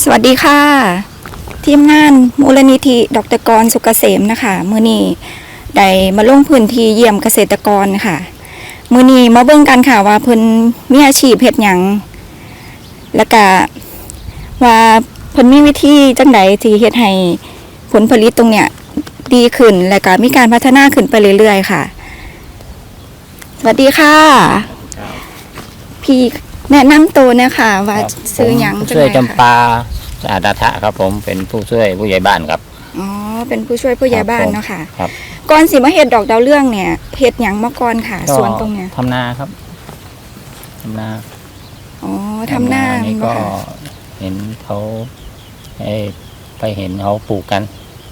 สวัสดีค่ะ ทีมงานมูลนิธิดรกรสุกเกษมนะคะมือนี้ได้มาลงพื้นที่เยี่ยมเกษตรกรค่ะ มือนี้มาเบิ่งกันค่ะว่าเพิ่นมีอาชีพเฮ็ดหยังแล้วก็ว่าเพิ่นมีวิธีจังใดที่เฮ็ดให้ผลผลิตตรงเนี้ยดีขึ้น และก็มีการพัฒนาขึ้นไปเรื่อยๆค่ะ สวัสดีค่ะ พี่ แนะนำตัวเนี่ยค่ะว่าครับซื้อหยังผมจังช่วยใดจำค่ะปาสะอาดาทะครับผมเป็นผู้ช่วยผู้ใหญ่บ้านครับ อ๋อเป็นผู้ช่วยผู้ใหญ่ครับบ้านผมเนาะค่ะครับ ก่อนสิมาเห็ดดอกดาวเรื่องเนี่ยเห็ดหยังมาก่อนค่ะก็สวนตรงเนี้ยทำนาครับทำนาอ๋อทำหน้านี่บ่ก็ค่ะเห็นเขาให้ไปเห็นเขาปลูกกัน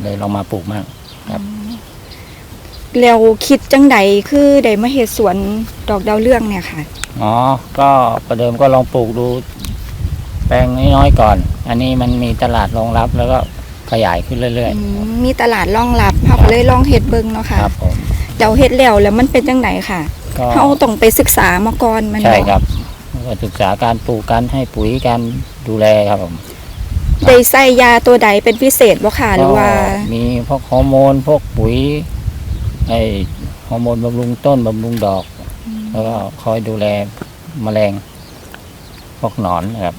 เลยลองมาปลูกมั่ง ครับ แล้วคิดจังใดคือได้มาเห็ดสวนดอกดาวเรื่องเนี่ยค่ะ อ๋อ ก็ประเดิมก็ลองปลูกดู แปลงน้อยๆก่อน อันนี้มันมีตลาดรองรับแล้วก็ขยายขึ้นเรื่อยอืมมีตลาดรองรับเฮาก็เลยลองเห็ดเบิ่งเนาะๆ ค่ะครับผมแล้วเห็ดแล้วแล้วมันเป็นจังไดค่ะก็เฮาต้องไปศึกษามาก่อนแมันใช่บ่ครับแล้วก็ศึกษาการปลูกการให้ปุ๋ยการดูแลครับผมได้ใส่ยาตัวใดเป็นพิเศษบ่ค่ะหรือว่า ก็มีพวกฮอร์โมนพวกปุ๋ย ไอฮอร์โมนบำรุงต้นบำรุงดอก แล้วก็คอยดูแลแมลงพวกหนอนนะครับ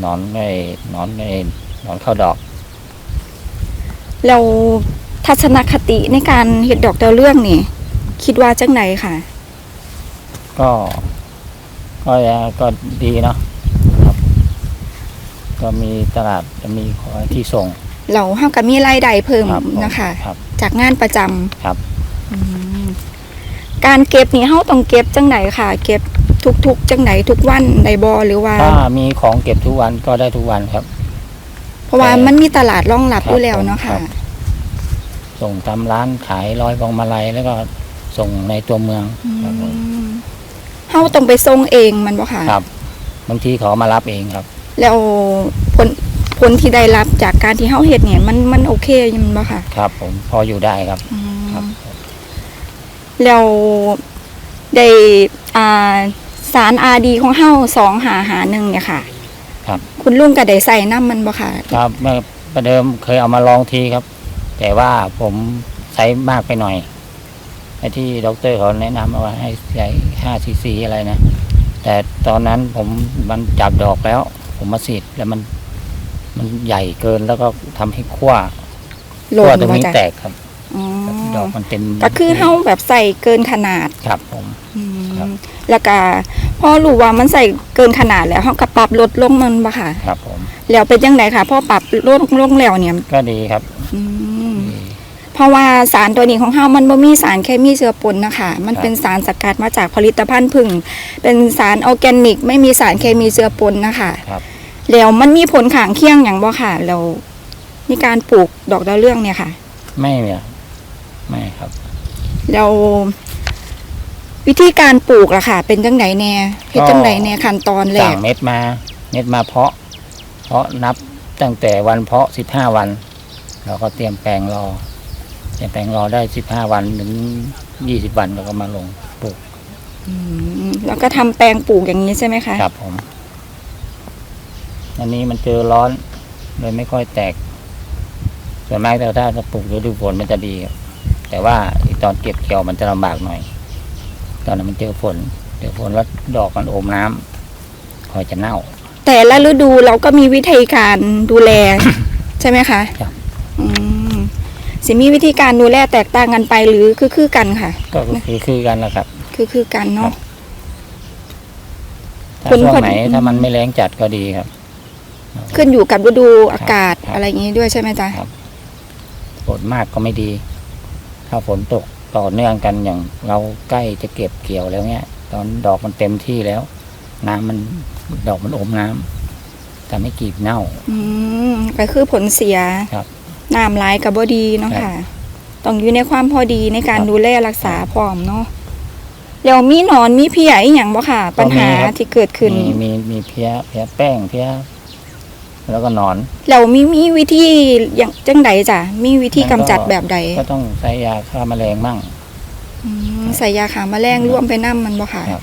หนอนไอหนอนไอหนอนเข้าดอก เราทัศนคติในการเห็ดดอกดาวเรื่องนี่ คิดว่าจังไดค่ะ ก็ก็ก็ดีเนาะครับก็มีตลาดจะมีคอยที่ส่ง เราเฮาก็มีรายได้เพิ่มครับผมนะคะครับ จากงานประจำครับ อืมการเก็บนี่เฮาต้องเก็บจังไหนค่ะ เก็บทุกๆจังไหนทุกวันใดบ่หรือว่า ถ้ามีของเก็บทุกวันก็ได้ทุกวันครับ เพราะว่าแต่มันมีตลาดรองรับครับอยู่แล้วเนาะครัค่ะบส่งตามร้านขายร้อยพวงมาลัยแล้วก็ส่งในตัวเมืองครับผมอืมเฮาต้องไปส่งเองมันบ่ค่ะ ครับบางทีเขามารับเองครับ แล้วผล ผลที่ได้รับจากการที่เฮาเฮ็ดเนี่ย มันมันโอเคอยังบ่ค่ะครับ ผมพออยู่ได้ครับ อืมครับ แล้วได้อ่าสารอาดีของเฮาสองหาหาหนึ่งเนี่ยค่ะครับ คุณลุงก็ได้ใส่น้ำมันบ่ค่ะ ครับเมื่อประเดิมเคยเอามาลองทีครับ แต่ว่าผมใช้มากไปหน่อยไอ้ที่ด็อกเตอร์เขาแนะนำว่าให้ใช้ห้าซีซีอะไรนะ แต่ตอนนั้นผมมันจับดอกแล้ว ผมมาสีดแล้วมัน มันใหญ่เกินแล้วก็ทำให้ขั้วโหลขั้วนตรงบ่นี้จ้ะแตกครับ อ๋อดอกมันเต็มก็คือเฮาแบบใส่เกินขนาดครับผม อืมครับ แล้วก็พอรู้ว่ามันใส่เกินขนาดแล้วเฮาก็ปรับลดลงมันบ่ค่ะ ครับผม แล้วเป็นจังไดค่ะพอปรับลดลงแล้วเนี่ยก็ดีครับอืมดี เพราะว่าสารตัวนี้ของเฮามันบ่มีสารเคมีเชื้อปนนะคะ มันครับ เป็นสารสกัดมาจากผลิตภัณฑ์ผึ่งเป็นสารออร์แกนิก ไม่มีสารเคมีเชื้อปนนะคะ ครับ แล้วมันมีผลข้างเคียงอย่างบ่ค่ะแล้วในการปลูกดอกดาวเรืองเนี่ยค่ะ ไม่เนี่ยไม่ครับ แล้ววิธีการปลูกล่ะค่ะ เป็นจังไดแน่เฮ็ดจังไดแน่ขั้นตอนแรสั่กงเม็ดมา เม็ดมาเพาะ เพาะนับตั้งแต่วันเพาะสิบห้าวันเราก็เตรียมแปลงรอเตรียมแปลงรอได้สิบห้าวันถึงยี่สิบวันเราก็มาลงปลูกอืมแล้วก็ทำแปลงปลูกอย่างนี้ใช่ไหมคะครับผม อันนี้มันเจอร้อนเลยไม่ค่อยแตก ส่วนมากแต่ถ้าจะปลูกฤดูฝนมันจะดีครับแต่ว่าอีตอนเก็บเกี่ยวมันจะลำบากหน่อย ตอนนั้นมันเจอฝนเจอฝนแล้วดอกมันอมน้ำคอยจะเน่า แต่ละฤดูเราก็มีวิธีการดูแล ใช่ไหมคะครับอืมสิมีวิธีการดูแลแตกต่างกันไปหรือคือคือกันค่ะ ก็คือคือกันแหละครับ คือคือกันเนาะถ้าผลช่วงผลไหนถ้ามันไม่แรงจัดก็ดีครับ ขึ้นอยู่กับฤดูอากาศครับ อะไรอย่างนี้ด้วยใช่ไหมจ๊ะครับฝนมากก็ไม่ดี ถ้าฝนตกต่อเนื่องกันอย่างเราใกล้จะเก็บเกี่ยวแล้วเนี้ย ตอนดอกมันเต็มที่แล้ว น้ำมันดอกมันอมน้ำทำให้กลีบเน่า อืมก็คือผลเสียครับน้ำร้ายกับบดีเนาะครับค่ะ ต้องอยู่ในความพอดีในการครับดูแลรักษาพร้อมเนาะแล้วมีหนอนมีเพียอีหยังบ่ค่ะ ปัญหาก็มีครับ ที่เกิดขึ้น มีมีมีเพี้ยเพี้ยแป้งเพี้ย แล้วก็หนอนเรามีมีวิธีอย่างจังใดจ้ะมีวิธีกำจัดแบบใด ก็ต้องใช้ยาฆ่าแมลงมั่งอืมใส่ยาขาแมลงร่วมไปน้ำมันบ่ค่ะครับ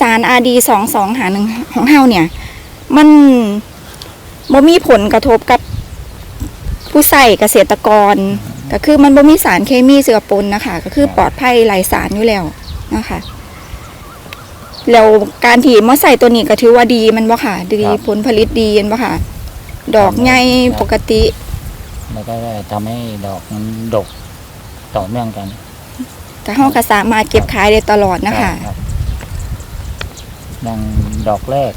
สารอาดีสองสองหาหนึ่งของเฮาเนี่ย มันบ่มีผลกระทบกับผู้ใส่เกษตรกร ก็คือมันบ่มีสารเคมีเสือปนนะคะ ก็คือปลอดภัยไร้สารอยู่แล้วนะคะ แล้วการที่มาใส่ตัวนี้ก็ถือว่าดีมันบ่ค่ะ ดีครับ ผลผลิตดีแม่นบ่ค่ะ ดอกใหญ่ครับปกติ แล้วก็ทำให้ดอกมันดกต่อเนื่องกันก็เฮาก็สามารถเก็บขายได้ตลอดนะคะ รับดังดอกแรก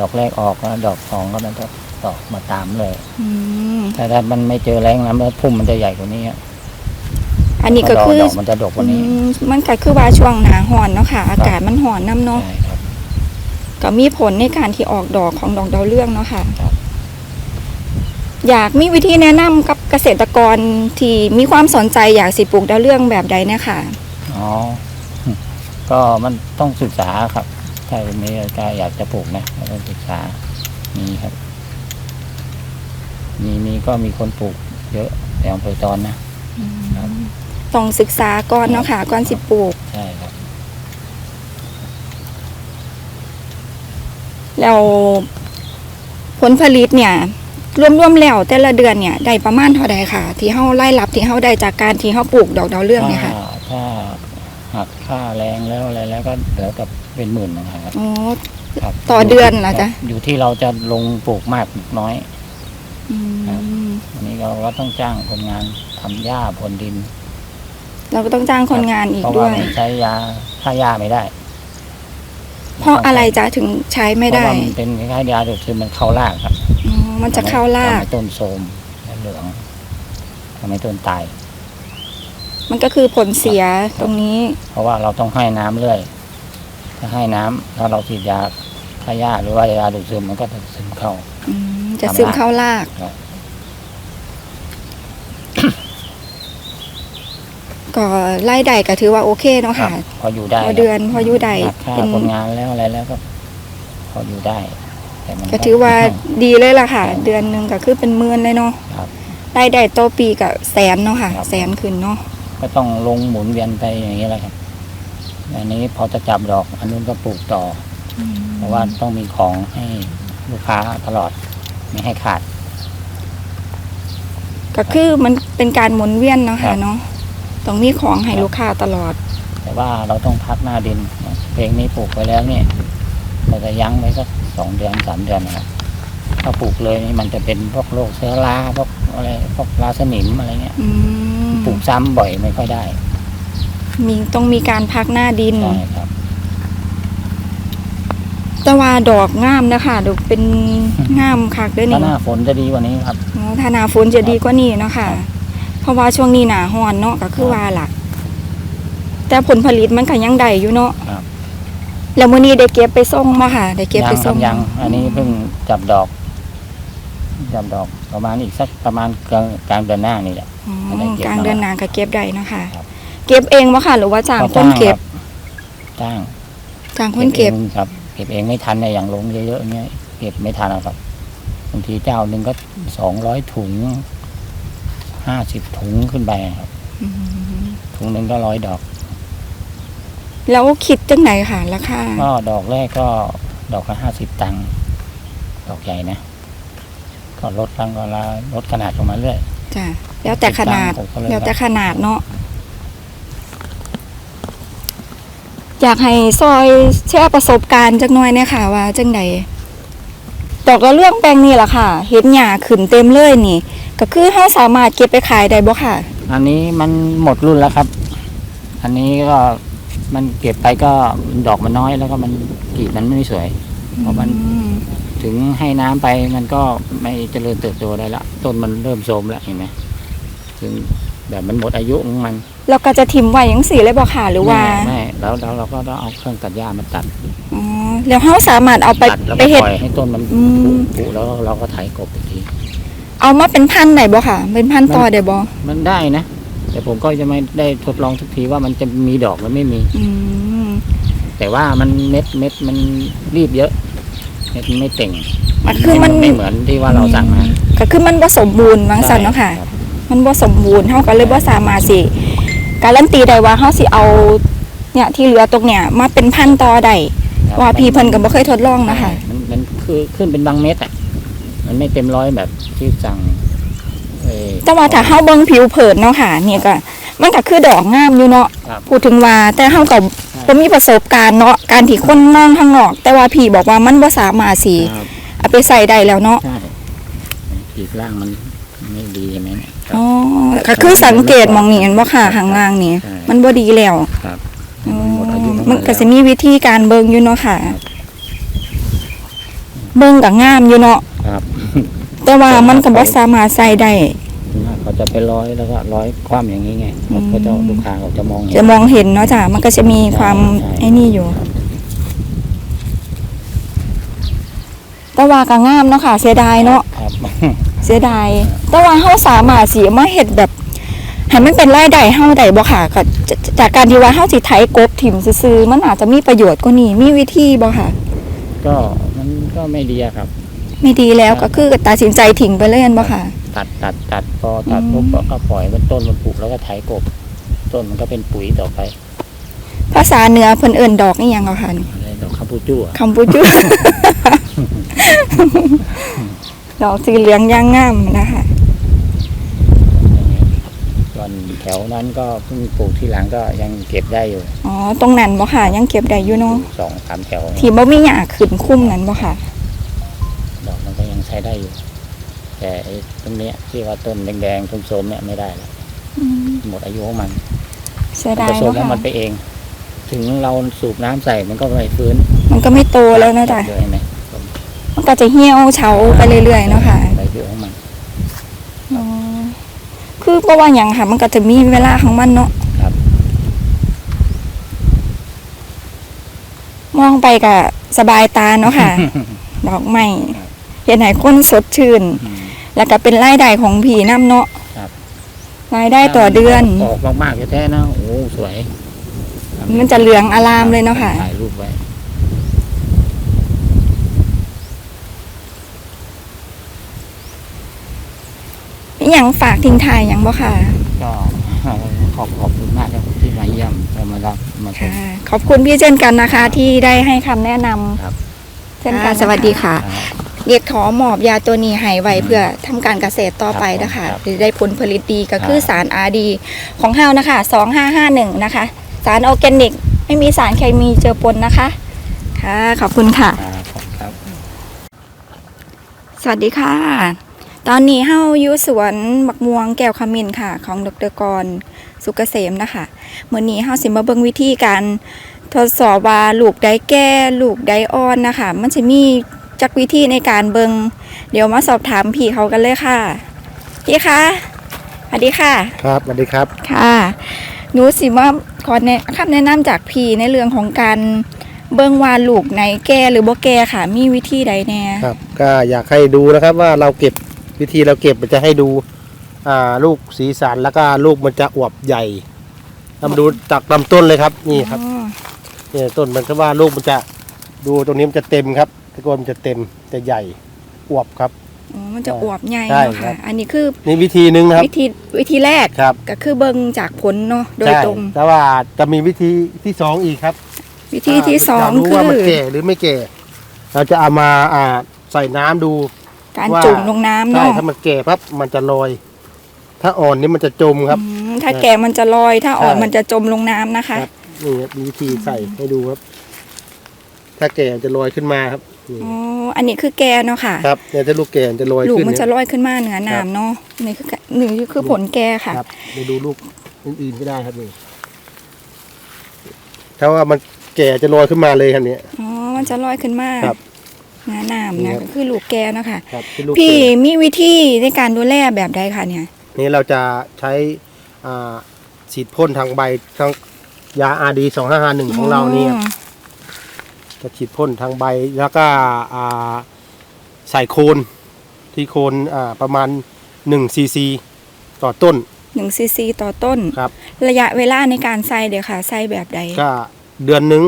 ดอกแรกออกแล้วดอกสองก็มันจะตอกมาตามเลย อืมแต่ถ้ามันไม่เจอแรงแล้วมันพุ่มมันจะใหญ่กว่านี้อะ อันนี้ก็ดคือ ดอกมันจะดกกว่านี้อืมมันก็คือว่าช่วงหนาหอนเนาะค่ะ อากาศมันหอนน้ำเนาะ ใช่ครับ ก็มีผลในการที่ออกดอกของดอกดาวเรืองเนาะค่ะ ครับ อยากมีวิธีแนะนำกับเกษตรกรที่มีความสนใจอยากสิปลูกดาวเรืองแบบใดเนี่ยค่ะ อ๋อ ก็มันต้องศึกษาครับ ถ้าวันนี้ก็อยากจะปลูกนะก็ต้องศึกษา มีครับ มีมีก็มีคนปลูกเยอะแต่อำเภอจอนนะ ครับ ต้องศึกษาก่อนเนาะค่ะก่อนสิปลูก ใช่ครับแล้วผลผลิตเนี่ย รวมๆแล้วแต่ละเดือนเนี่ยได้ประมาณเท่าใดค่ะ ที่เฮาไล่รับที่เฮาได้จากการที่เฮาปลูกดอกดาวเรืองเนี่ยค่ะถ้าถ้าหักค่าแรงแล้วอะไรแล้วก็เหลือกับเป็นหมื่นนะครับอ๋อครับต่อเดือนเหรอจ๊ะอยู่ที่เราจะลงปลูกมากปลูกน้อย อืม อันนี้เราก็ต้องจ้างคนงานทำหญ้าพรวนดิน เราก็ต้องจ้างคนงานอีกเพราะด้ว่าวยมันใช้ยาฆ่าหญ้าไม่ได้เพราะอะไรจ๊ะถึงใช้ไม่ได้เพราะว่ามันเป็นคล้ายๆยาดูดซึมมันเข้ารากครับอ๋อมันจะเข้าราก ทำให้ต้นโทรมและเหลืองทำให้ต้นตาย มันก็คือผลเสียตรงนี้ เพราะว่าเราต้องให้น้ำเรื่อยถ้าให้น้ำถ้าเราฉีดยาฆ่าหญ้าหรือว่ายาดูดซึมมันก็จะซึมเข้า อืมจะซึมเข้าราก ครับ ก็ไล่ใดก็ถือว่าโอเคเนาะค่ะ พออยู่ได้พอเดือนพออยู่ใดหักค่าเป็นคนงานแล้วอะไรแล้วก็ พออยู่ได้แต่มันก็ถือว่าดีเลยล่ะค่ะ เดือนหนึ่งก็คือเป็นหมื่นเลยเนาะครับรายได้ต่อปีก็แสนเนาะค่ะครับแสนขึ้นเนาะก็ต้องลงหมุนเวียนไปอย่างนี้แหละครับอันนี้พอจะจับดอก อันนู้นก็ปลูกต่อเพราะว่าต้องมีของให้ลูกค้าตลอดไม่ให้ขาด ก็คือมันเป็นการหมุนเวียนเนาะครัค่ะบเนาะ ต้องมีของให้ครับลูกค้าตลอด แต่ว่าเราต้องพักหน้าดิน เพลงนี้ปลูกไปแล้วเนี่ยเราจะยั้งไว้สักสองเดือนสามเดือนนะครับถ้าปลูกเลยนี่มันจะเป็นพวกโรคเชื้อราพวกอะไรพวกราสนิมอะไรเงี้ยอืมปลูกซ้ำบ่อยไม่ค่อยได้ มีต้องมีการพักหน้าดินใช่ครับแต่ว่าดอกงามนะคะดอกเป็นงามคักเด้วยถ้านี่หน้าฝนจะดีกว่านี้ครับอ๋อถ้าหนาฝนจะดีกว่านี้เนาะค่ะค รับเพราะว่าช่วงนี้หนาฮ้อนเนาะก็คือว่าหลักแต่ผลผลิตมันก็ยังได้อยู่เนาะครับ แล้วมื้อนี้ได้เก็บไปส่งมาค่ะได้เก็บยัไปคส่รังยัง อันนี้เพิ่งจับดอก จับดอกประมาณอีกสักประมาณกลางกลางเดือนหน้านี่แหละ อ๋อได้เก็บกลางมาเดือนหนาก็เก็บได้เนาะค่ะ ครับ เก็บเองบ่ค่ะ หรือว่าจ้างคนเก็บจ้างจ้างคนเก็บ องครับ เก็บเองไม่ทันเนี่ยอย่างลงเยอะๆอย่างเงี้ยเก็บไม่ทันอะครับบางทีเจ้าหนึ่งก็สองร้อยถุง ห้าสิบถุงขึ้นไปครับอืมถุงหนึ่งก็ร้อยดอก แล้วคิดจังไหนค่ะราคาก็ดอกแรกก็ดอกละห้าสิบตังค์ดอกใหญ่นะ ก็ลดตังค์ก็ละลดขนาดลงมาเรื่อยจ้ะแล้วแต่ขนาดติดตามผมก็เลยแล้วแต่ขนาดเนาะอยากให้ซอยแชร์ประสบการณ์จักหน่อยเนี่ยค่ะ ว่าจังใด ดอกละเรื่องแปลงนี่แหละค่ะ เห็นหญ้าขึ้นเต็มเลยนี่ ก็คือเฮาสามารถเก็บไปขายได้บ่ค่ะ อันนี้มันหมดรุ่นแล้วครับ อันนี้ก็มันเก็บไปก็ดอกมันน้อยแล้วก็มันกรีบมันไม่สวยเพราะมันถึงให้น้ำไปมันก็ไม่เจริญเติบโตได้ละต้นมันเริ่มโทรมแล้วเห็นไหมถึง แบบมันหมดอายุของมันแล้วก็จะทิมไว้จังซี่เลยบ่ค่ะหรือว่าไม่ไม่แล้วแล้วเราก็ต้องเอาเครื่องตัดหญ้ามาตัดอ๋อแล้วเฮาสามารถเอาไปตัดแล้วไปก็เฮ็ด ปล่อยให้ต้นมันอืมผุแล้วเราก็ไถกบอีกที เอามาเป็นพันธุ์ได้บ่ค่ะ เป็นพันธุ์ต่อได้บ่มันได้นะ แต่ผมก็จะไม่ได้ทดลองทุกทีว่ามันจะมีดอกหรือไม่มี อืมแต่ว่ามันเม็ดเม็ดมันรีบเยอะเม็ดมันไม่เต่งมันคือมัน ไม่เหมือนที่ว่าเราสั่งมาก็คือมันบ่สมบูรณ์วังสันเนาะค่ะ รับ มันบ่สมบูรณ์เฮาก็เลยบ่สามารถสิการันตีได้ว่าเฮาสิเอาเนี่ยที่เหลือตรงเนี่ยมาเป็นพันธุ์ต่อได้ครับว่าพี่เพิ่นก็บ่เคยทดลองนะคะ มันมันคือขึ้นเป็นบางเม็ดอะ มันไม่เต็มร้อยแบบที่สั่งเอ่อ แต่ว่าถ้าเฮาเบิ่งผิวเผินเนาะค่ะ เนี่ยก็มันก็คือดอกงามอยู่เนาะครับพูดถึงว่าแต่เฮาก็บ่มีประสบการณ์เนาะการที่คนมองข้างนอก แต่ว่าพี่บอกว่ามันบ่สามารถสิครับ เอาไปใส่ได้แล้วเนาะ ใช่ ขีดล่างมันไม่ดีใช่ไหมเนี่ยครับ อ๋อก็คือสังเกตมองนี่เห็นบ่ค่ะข้างล่างนี่ ใช่ มันบ่ดีแล้วครับ อ๋อมันหมดอายุของมันนก็จะแล้วมีวิธีการเบิ่งอยู่เนาะค่ะเบิ่งก็งามอยู่เนาะครับแต่ว่ามันก็บ่สามารถใส่ได้เขาจะไปร้อยแล้วก็ร้อยคว่ำอย่างนี้ไงอืม เขาจะลูกค้าเขาจะมองเห็น จะมองเห็นเนาะจ้ะมันก็จะมีความใช่ ไอ้นี่อยู่ครับแต่ว่าก็งามเนาะค่ะ เสียดายเนาะครับ เสียดาย แต่ว่าเฮาสามารถสิมาเฮ็ดแบบให้มันเป็นรายได้เฮาได้บ่ค่ะก็จะจากการที่ว่าเฮาสิไถกบถิ่มซื่อๆมันอาจจะมีประโยชน์กว่านี้มีวิธีบ่ค่ะ ก็มันก็ไม่ดีอะครับ ไม่ดีแล้วก็คือตัดสินใจทิ้งไปเลยแม่นบ่ค่ะ ตัดตัดตัดพอตัดอืมปุ๊บก็ปล่อยมันต้นมันปลูกแล้วก็ไถกบ ต้นมันก็เป็นปุ๋ยต่อไป ภาษาเหนือเพิ่นเอิ้นดอกอีหยังเอาค่ะอะไรดอกคาปูจู้อะคำพูจุ ดอกสีเหลืองย่างงามนะคะส่วนแถวนั้นก็เพิ่งปลูกที่หลังก็ยังเก็บได้อยู่อ๋อตรงนั้นบ่ค่ะ ยังเก็บได้อยู่เนาะสองสามแถวที่บ่มีหญ้าขึ้นคุ้มนั้นบ่ค่ะ ดอกมันก็ยังใช้ได้อยู่ แต่ไอ้ตรงเนี้ยที่ว่าต้นแดงๆส้มๆเนี่ยไม่ได้แล้วอืมหมดอายุของมันเสียมันดายจะโซมเนาะของมันค่ะไปเอง ถึงเราสูบน้ำใส่มันก็ไม่ฟื้น มันก็ไม่โตแล้วนะจ๊ะเลยเห็นไห มมันก็จะเหี่ยวเฉาไปเรื่อยๆเนาะค่ะใบเดียวของมันอ๋อคือเพราะว่าหยังค่ะ มันก็จะมีเวลาของมันเนาะครับ มองไปก็สบายตาเนาะค่ะ ดอกไม้เห็นให้คนสดชื่นอืมแล้วก็เป็นรายได้ของผีน้ำเนาะครับรายได้ต่อเดือนออกมากๆแท้ๆนะโอ้โหสวย มันจะเหลืองอารามเลยเนาะค่ะถ่ายรูปไว้ มีหยังฝากทิ้งท้ายหยังบ่ค่ะ ก็ขอบขอบคุณมากครับที่มาเยี่ยมและมารับมาชม ค่ะขอบคุณพี่เช่นกันนะคะ ที่ได้ให้คำแนะนำครับ เช่นกันสวัสดีค่ะครับเรียกขอหมอบยาตัวนี้ให้ไว้เพื่อทำการเกษตรต่อไปนะคะครับจะได้ผลผลิตดีก็คือครับสารอาดีของเฮานะคะ 2551 นะคะ สารออร์แกนิก ไม่มีสารเคมีเจือปนนะคะ ค่ะ ขอบคุณค่ะครับขอบคุณครับ สวัสดีค่ะ ตอนนี้เฮาอยู่สวนบักม่วงแก้วขมิ้นค่ะ ของดรกรสุกเกษมนะคะเมื่อนี้เฮาสิมาเบิ่งวิธีการทดสอบว่าลูกใดแก่ลูกใดอ่อนนะคะ มันจะมีจักวิธีในการเบิงเดี๋ยวมาสอบถามพี่เขากันเลยค่ะพี่คะสวัสดีค่ะ ครับสวัสดีครับค่ะหนูสิว่าขอแนะคำแนะนำจากพี่ในเรื่องของการเบิ่งว่าลูกไหนแก่หรือบ่แก่ค่ะ มีวิธีใดแน่ครับ ก็อยากให้ดูนะครับว่าเราเก็บ วิธีเราเก็บมันจะให้ดูอ่าลูกสีสันแล้วก็ลูกมันจะอวบใหญ่ทำดูจากลำต้นเลยครับ นี่ครับอ๋อนี่ต้นมันก็ว่าลูกมันจะดูตรงนี้มันจะเต็มครับตะโกนมันจะเต็มจะใหญ่อวบครับอ๋อมันจะอวบใหญ่ใช่เนาะครัค่ะบอันนี้คือนี่วิธีหนึ่งนะครับ วิธีวิธีแรกครับก็คือเบิ่งจากผลเนาะโดยใช่ตรง แต่ว่าจะมีวิธีที่สองอีกครับ วิธีที่สองยากรู้คืว่ามันอแก่หรือไม่แก่ เราจะเอามาอ่าใส่น้ำดู การว่าจุ่มลงน้ำใช่เนาะถ้ามันแก่ปั๊บมันจะลอย ถ้าอ่อนนี่มันจะจมครับ อืมถ้าแก่มันจะลอย ถ้าอ่อนใช่ มันจะจมลงน้ำนะคะ ครับนี่ครับมีวิธีใส่ให้ดูครับ ถ้าแก่จะลอยขึ้นมาครับนี่อ๋อ อันนี้คือแก่เนาะค่ะ ครับเนี่ยถ้าลูกแก่จะลอยลูกขึ้นมันจะเยลอยขึ้นมาเหนือน้ำเนาะนี่คือนี่คือผลแก่ค่ะ ครับเดี๋ยวดูลูกอื่นๆก็ได้ครับนี่ถ้าว่ามันแก่จะลอยขึ้นมาเลยครับเนี่ย อ๋อ มันจะลอยขึ้นมา ครับ เหนือน้ำนี่นะครับก็คือลูกแก่เนาะค่ะครับเป็นลูกพี่แก่มีวิธีในการดูแลแบบใดคะเนี่ย นี่เราจะใช้อ่าฉีดพ่นทางใบทางยาอาดีสองห้าห้าหนึ่งของเราเนี่ยอ๋อจะฉีดพ่นทางใบแล้วก็อ่าใส่โคนที่โคนอ่าประมาณ1ซีซีต่อต้นหนึ่งซีซีต่อต้น ครับ ระยะเวลาในการใส่เดี๋ยวค่ะใส่แบบใดก็เดือนหนึ่ง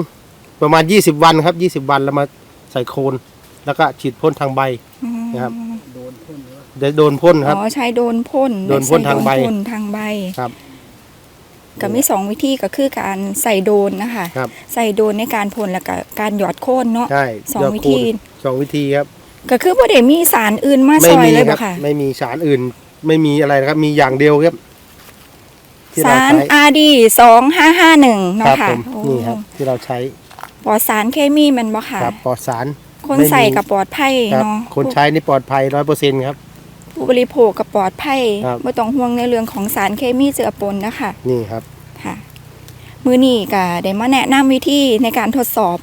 ประมาณ 20 วันครับ 20 วันแล้วมาใส่โคน แล้วก็ฉีดพ่นทางใบอ๋อนะครับ เดี๋ยวโดนพ่นครับ อ๋อใช้โดนพ่นโดนพ่นทางใบ โดนพ่นทางใบครับ ก็มีสองวิธีก็คือการใส่โดนนะคะครับ ใส่โดนในการพ่นแล้วก็การหยอดโค่นเนาะ ใช่สองเดี๋ยวิโคนธีสองวิธีครับ ก็คือบ่ได้มีสารอื่นมาซไม่อยมีเลยคบ่รับค่ะ ไม่มีสารอื่น ไม่มีอะไรนะครับ มีอย่างเดียวครับที่เราสารใช้ RD สองห้าห้าหนึ่งคเนาะรับค่ะผมโอ้นี่ครับ ที่เราใช้ปลอดสารเคมีแมันบ่ค่ะ ครับปลอดสาร คนไม่มีใส่กับปลอดภัยครับ เนาะคนใช้นี่ปลอดภัยร้อยเปอร์เซ็นต์ครับ ผู้บริโภคกับปลอดภัยครับ ไม่ต้องห่วงในเรื่องของสารเคมีเจือปนนะคะ นี่ครับ ค่ะ มือนี้ก็ได้มาแนะนำวิธีในการทดสอบ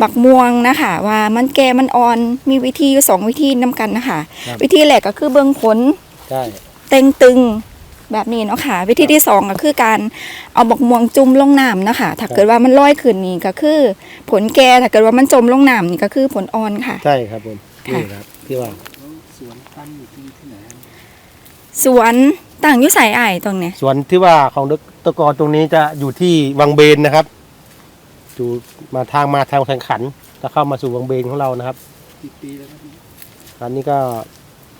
บักม่วงนะคะ ว่ามันแก่มันอ่อนมีวิธีอยู่สองวิธีนํกันนะคะ ครับ วิธีแรกก็คือเบิ่งผล ใช่ เต็งตึง แบบนี้เนาะค่ะ วิธีที่สองก็คือการเอาบักม่วงจุ่มลงน้ำเนาะคะถ้าเกิดว่ามันลอยขึ้นนี่ก็คือ ผลแก่ถ้าเกิดว่ามันจมลงน้ำนี่ก็คือผลอ่อนค่ะ ใช่ครับผมค่ะนี่ครับที่ว่าสวนต่างอยุสายอ้ายตรงเนี้ยส่วนที่ว่าของดรกรตรงนี้จะอยู่ที่วังเบนนะครับอยู่มาทางมาทางแข่งขันจะเข้ามาสู่วังเบนของเรานะครับกี่ปีแล้วครับอันนี้ก็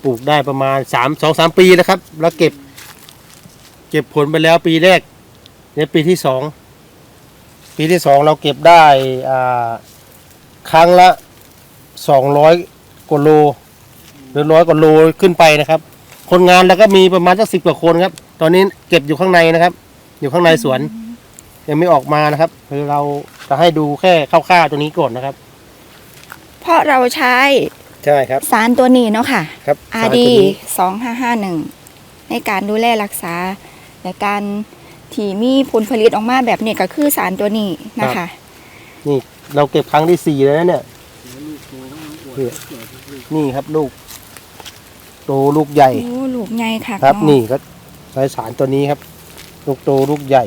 ปลูกได้ประมาณสามสองสามปีแล้วครับ แล้วเก็บ เก็บผลไปแล้วปีแรกเนี่ยปีที่สองปีที่สองเราเก็บได้อ่าครั้งละสองร้อยกว่าโลหรือร้อยกว่าโลขึ้นไปนะครับ คนงานแล้วก็มีประมาณสักสิบกว่าคนครับ ตอนนี้เก็บอยู่ข้างในนะครับ อยู่ข้างในสวน ยังไม่ออกมานะครับ คือเราจะให้ดูแค่คร่าวๆตัวนี้ก่อนนะครับ เพราะเราใช้ใช่ครับสารตัวนี้เนาะค่ะครับสาร RD ตัวนี้2551ในการดูแลรักษา และการที่มีผลผลิตออกมาแบบนี้ก็คือสารตัวนี้นะคะ นี่เราเก็บครั้งที่สี่แล้วนะเนี่ยนี่นี่ครับลูกโตลูกใหญ่โอ้ลูกใหญ่ค่ะครับเาะนี่ก็ใช้สารตัวนี้ครับ ลูกโตลูกใหญ่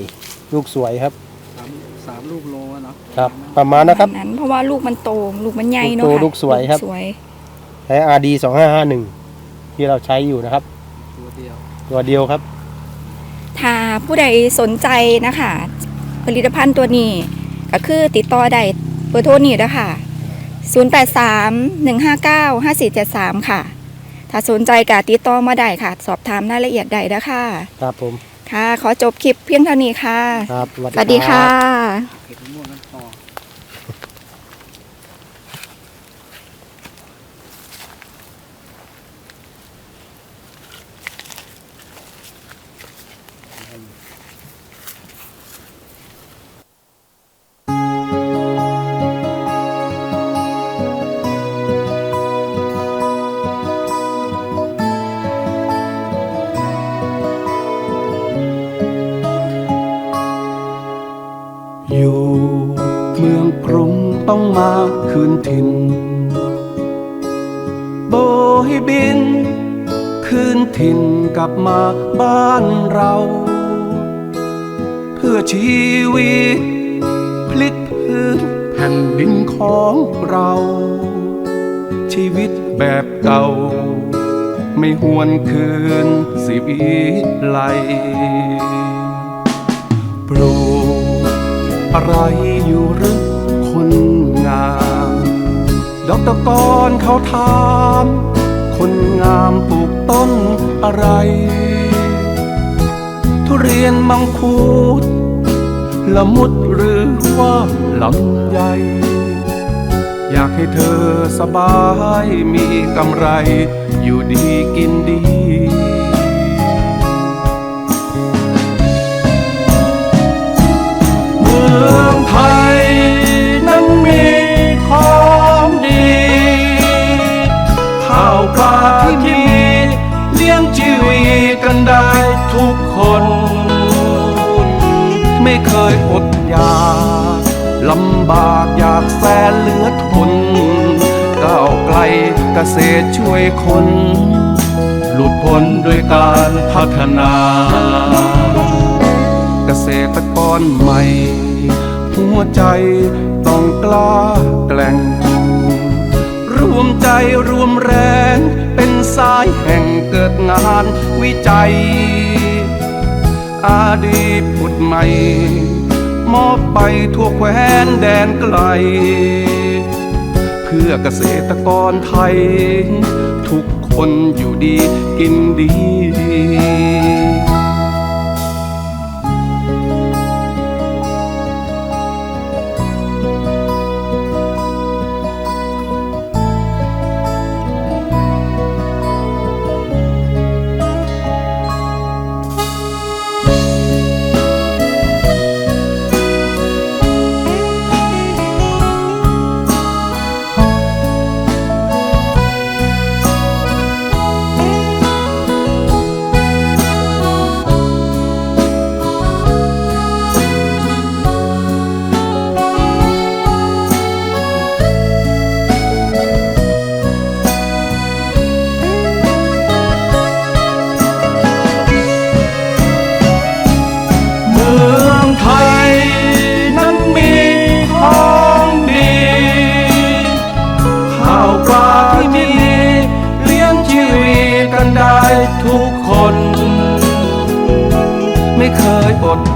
ลูกสวยครับสามสามลูกโลอะเนาะครับ ประมาณนะครับนั้นเพราะว่าลูกมันโตลูกมันใหญ่เนาะลูกโตค่ะลูกสวยครับสวยใช้ RD สองห้าห้าหนึ่งที่เราใช้อยู่นะครับ ตัวเดียวตัวเดียวครับ ถ้าผู้ใดสนใจนะคะ ผลิตภัณฑ์ตัวนี้ก็คือติดต่อได้เบอร์โทรนี้นะคะ083 159 5473 ค่ะ ถ้าสนใจก็ติดต่อมาได้ค่ะ สอบถามรายละเอียดได้นะคะ ครับผม ค่ะ ขอจบคลิปเพียงเท่านี้ค่ะ ครับสวัสดีค่ะ ต้องมาคืนถิ่น โบให้บิน คืนถิ่นกลับมาบ้านเรา เพื่อชีวิต พลิกพื้นแผ่นดินของเรา ชีวิตแบบเก่า ไม่หวนคืนสิวิไลปลูกอะไรอยู่หรือ ดอกตะกอนเขาถาม คนงามปลูกต้นอะไร ทุเรียนมังคุดละมุดหรือว่าลำไยอยากให้เธอสบายมีกำไร อยู่ดีกินดีเมืองไทยนั้นมี ข้าวลาที่มี เลี้ยงชีวิตกันได้ทุกคน ไม่เคยอดอยากลำบากอยากแสนเหลือทนก้าวไกลเกษตรช่วยคน หลุดพ้นด้วยการพัฒนา เกษตรกรใหม่ หัวใจต้องกล้าแกล่ง วมใจรวมแรง เป็นสายแห่งเกิดงานวิจัย อาดีผุดใหม่ มอบไปทั่วแคว้นแดนไกล เพื่อเกษตรกรไทย ทุกคนอยู่ดีกินดี